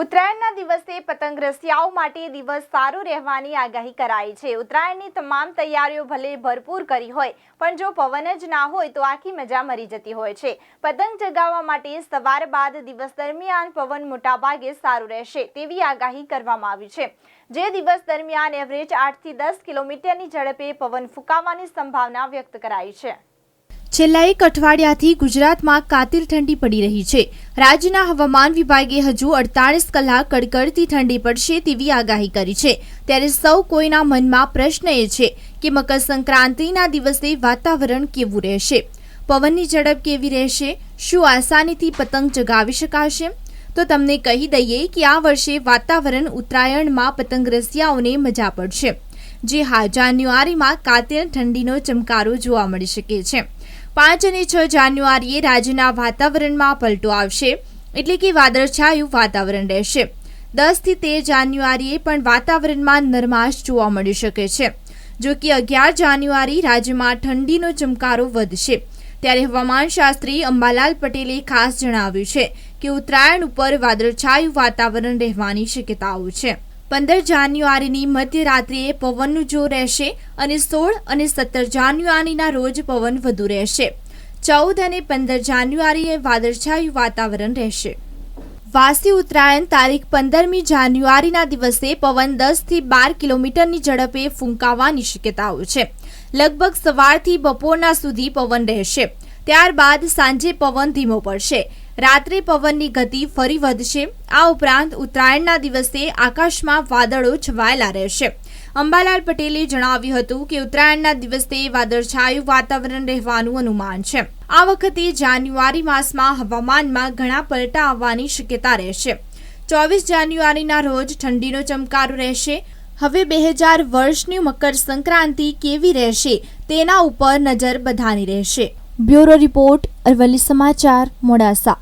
ઉત્તરાયણના દિવસે પતંગ રસિયાઓ માટે દિવસ સારો રહેવાની આગાહી કરાઈ છે. ઉત્તરાયણની તમામ તૈયારીઓ ભલે ભરપૂર કરી હોય, પણ જો પવન જ ના હોય તો આખી મજા મરી જતી હોય છે. પતંગ ચગાવવા માટે સવાર બાદ દિવસ દરમિયાન પવન મોટાભાગે સારું રહેશે તેવી આગાહી કરવામાં આવી છે. જે દિવસ દરમિયાન એવરેજ આઠથી દસ કિલોમીટરની ઝડપે પવન ફૂંકાવાની સંભાવના વ્યક્ત કરાઈ છે. છેલ્લા એક અઠવાડિયાથી ગુજરાતમાં કાતિલ ઠંડી પડી રહી છે. રાજ્યના હવામાન વિભાગે હજુ અડતાળીસ કલાક કડકડતી ઠંડી પડશે તેવી આગાહી કરી છે. ત્યારે સૌ કોઈના મનમાં પ્રશ્ન એ છે કે મકર સંક્રાંતિના દિવસે વાતાવરણ કેવું રહેશે? પવનની ઝડપ કેવી રહેશે? શું આસાનીથી પતંગ ચગાવી શકાશે? તો તમને કહી દઈએ કે આ વર્ષે વાતાવરણ ઉત્તરાયણમાં પતંગ રસિયાઓને મજા પડશે, જે હા જાન્યુઆરીમાં કાતિલ ઠંડીનો ચમકારો જોવા મળી શકે છે. પાંચ અને છ જાન્યુઆરીએ રાજ્યના વાતાવરણમાં પલટો આવશે. એટલે કે વાદળછાયું વાતાવરણ રહેશે. દસથી તેર જાન્યુઆરીએ પણ વાતાવરણમાં નરમાશ જોવા મળી શકે છે. જો કે અગિયાર જાન્યુઆરી રાજ્યમાં ઠંડીનો ચમકારો વધશે. ત્યારે હવામાન શાસ્ત્રી અંબાલાલ પટેલે ખાસ જણાવ્યું છે કે ઉત્તરાયણ ઉપર વાદળછાયું વાતાવરણ રહેવાની શક્યતાઓ છે. પંદર જાન્યુઆરીની મધ્યરાત્રિએ પવનનું જોર રહેશે અને સોળ અને સત્તર જાન્યુઆરીના રોજ પવન વધુ રહેશે. ચૌદ અને પંદર જાન્યુઆરીએ વાદળછાયું વાતાવરણ રહેશે. વાસી ઉત્તરાયણ તારીખ પંદરમી જાન્યુઆરીના દિવસે પવન દસથી બાર કિલોમીટરની ઝડપે ફૂંકાવાની શક્યતાઓ છે. લગભગ સવારથી બપોરના સુધી પવન રહેશે. ત્યારબાદ સાંજે પવન ધીમો પડશે. રાત્રે પવનની ગતિ ફરી વધશે. આ ઉપરાંત ઉત્તરાયણના દિવસે આકાશમાં વાદળો છવાયેલા રહેશે. અંબાલાલ પટેલે જણાવ્યું હતું કે ઉત્તરાયણના દિવસે વાદળછાયું વાતાવરણ રહેવાનું અનુમાન છે. આ વખતે જાન્યુઆરી માસમાં હવામાનમાં ઘણા પલટા આવવાની શક્યતા રહેશે. ચોવીસ જાન્યુઆરીના રોજ ઠંડીનો ચમકારો રહેશે. હવે બે હજાર વર્ષની મકર સંક્રાંતિ કેવી રહેશે તેના ઉપર નજર બધાની રહેશે. બ્યુરો રિપોર્ટ અરવલ્લી સમાચાર મોડાસા.